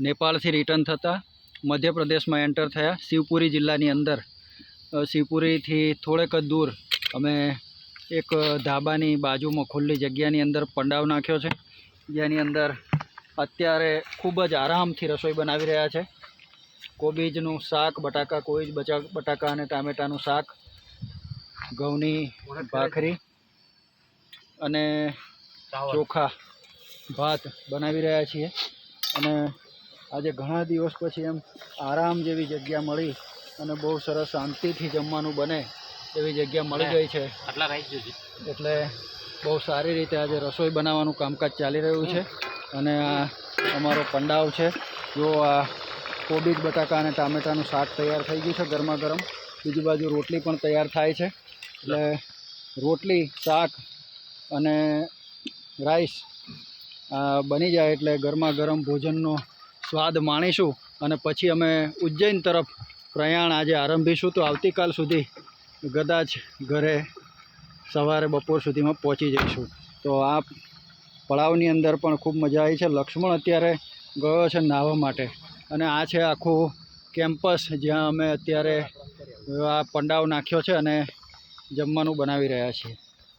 નેપાળથી return થતાં મધ્યપ્રદેશમાં enter થયા. શિવપુરી જિલ્લાની અંદર શિવપુરીથી થોડેક જ દૂર અમે એક ધાબાની બાજુમાં ખુલ્લી જગ્યાની અંદર પંડાવ નાખ્યો છે. જેની અંદર અત્યારે ખૂબ જ આરામથી રસોઈ બનાવી રહ્યા છે. કોબીજનું શાક, બટાકા, કોબીજ, બચા, બટાકા અને ટામેટાનું શાક, ઘઉંની ભાખરી અને ચોખા, ભાત બનાવી રહ્યા છીએ. અને આજે ઘણા દિવસ પછી એમ આરામ જેવી જગ્યા મળી અને બહુ સરસ શાંતિથી જમવાનું બને એવી જગ્યા મળી ગઈ છે. એટલે બહુ સારી રીતે આજે રસોઈ બનાવવાનું કામકાજ ચાલી રહ્યું છે અને આ અમારો પંડાવ છે. જો આ કોબીજ બટાકા અને ટામેટાનું શાક તૈયાર થઈ ગયું છે ગરમા ગરમ બીજી બાજુ રોટલી પણ તૈયાર થાય છે. એટલે રોટલી શાક અને રાઈસ બની જાય એટલે ગરમા ગરમ ભોજનનો સ્વાદ માણીશું અને પછી અમે ઉજ્જૈન તરફ પ્રયાણ આજે આરંભીશું તો આવતીકાલ સુધી કદાચ ઘરે સવારે બપોર સુધીમાં પહોંચી જઈશું. તો આ પડાવની અંદર પણ ખૂબ મજા આવી છે. લક્ષ્મણ અત્યારે ગયો છે નાહવા માટે અને આ છે આખું કેમ્પસ જ્યાં અમે અત્યારે આ પંડાવ નાખ્યો છે અને જમવાનું બનાવી રહ્યા છીએ.